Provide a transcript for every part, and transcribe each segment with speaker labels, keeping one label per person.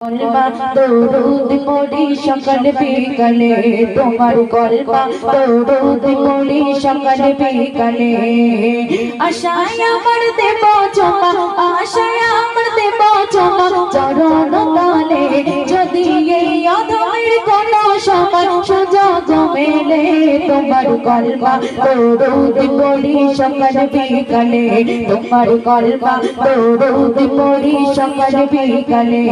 Speaker 1: কলমা দরুদ পড়ি সকাল বিকালে, তোমার কলমা দরুদ পড়ি সকাল বিকালে। চরণ তালে যদি এই অধমের কোন সময় সুযোগ মেলে তোমার কলমা, দরুদ পড়ি সকাল বিকালে। তোমার কলমা, দরুদ পড়ি সকাল বিকালে।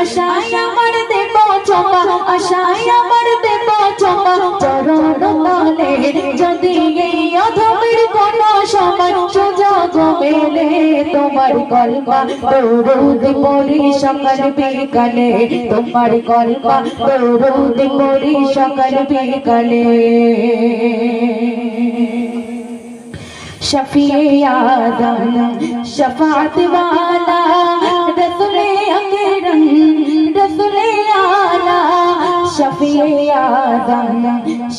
Speaker 1: আশায় আমার দেব চমা আশায় আমার দেব চরণ যদি পেলে তোমার কলমা দৌড় পড়ি সকাল বিকালে তোমার কলমা দৌড় পড়ি সকাল বিকালে شفیع آدم شفاعت والا رسول اکرم رسول آلہ شفیع آدم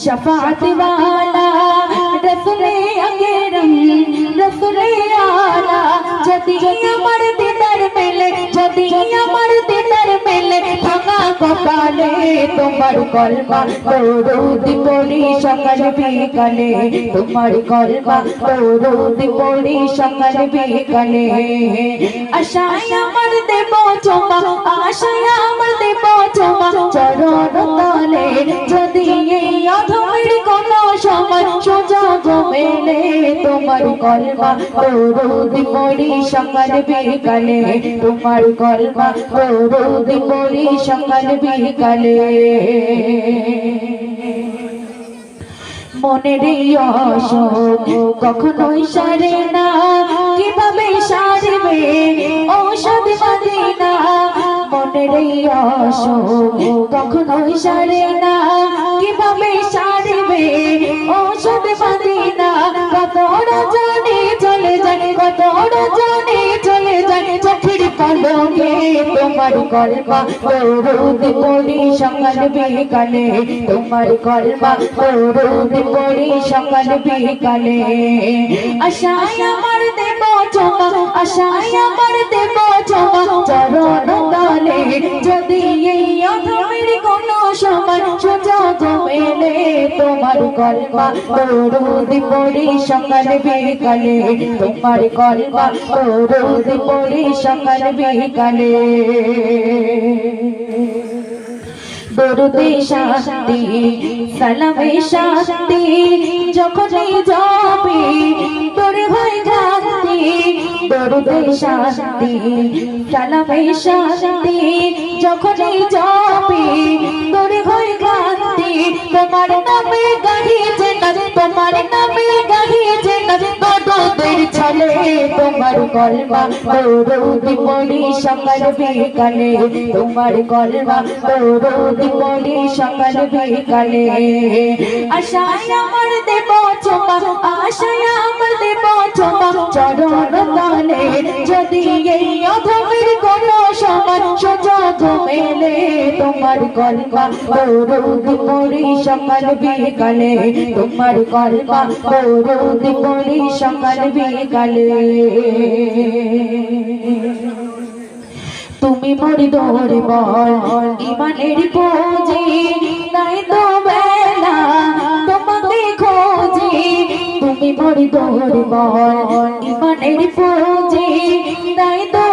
Speaker 1: شفاعت والا রসুলে আগে রঙিন, রসুলে আলা। যদি আমার দিদার মেলে, যদি আমার দিদার মেলে, ভাঙা কপালে তোমার কলমা তরুদি পড়ি সকাল বিকালে। তোমার কলমা তরুদি পড়ি সকাল বিকালে। আশায় আমার দেব চোমা আশায় আমার দেব চোমা তোমার কলমা দৌড়ি পড়ি সকাল বিকালে। তোমার কলমা দৌড়ি পড়ি সকাল বিকালে। মনের অসুখ কখনোই সারে না, কীভাবে সারবে ঔষধ মাদি না মনের অসুখ কখনোই সারে না, কীভাবে সারবে ঔষধ মাদি না কত রজনী চলে যায় কত রজনী চলে যায় চোখের কলকে তোমার কলমা দৌড় পড়ি সকাল বিকালে। তোমার কলমা দৌড় পড়ি সকাল বিকালে। আশায় আমার দেব চমা আশায় আমার দেব চমা চরণ তলে যদি এই মেলে তোমার কলমা দৌড় পড়ি সকাল বিকালে। তোমার কলমা দৌড় পড়ি সকাল বিকালে। শান্তি, সালামে শান্তি, যখনই যাবে তোর হয় গান্তি দরুদে শান্তি, সালামে শান্তি, যখনই যাবে তোর হয় তোমার নামে গাহিছে না তোমার নামে গাহিছে না দরুদের ছলে তোমার কলমা দরুদ পড়ি সকাল বিকালে। তোমার কলমা দরুদ পড়ি সকাল বিকালে। আশায় আমার দেব চোপা আশায় আমার দেব চোপা চরণ তলে যদি এই অধমের কোন সময় সুযোগ মেলে তোমার কলমা দরুদ পড়ি সকাল বিকালে। তোমার সকাল বিকালে। তুমি মরি দৌড়ে বল, ইমানের নাই তো বেলা। তোমাকে খোঁজি, তুমি মরি দৌড়ে বল, ইমানের পুঁজি নাই তো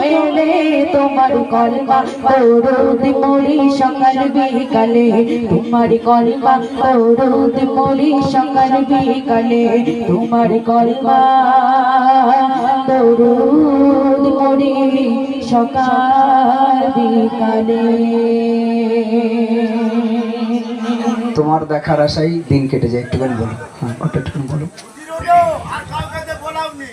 Speaker 1: মেলে তোমার কলমা দৌড় পড়ি সকাল বিকালে। তোমার কলমা দৌড় পড়ি সকাল বিকালে। তোমার কলমা দৌড় পড়ি সকাল বিকালে।
Speaker 2: তোমার দেখার আশাই দিন কেটে যায়, একটুখানি বলো। হ্যাঁ একটুখানি বলো।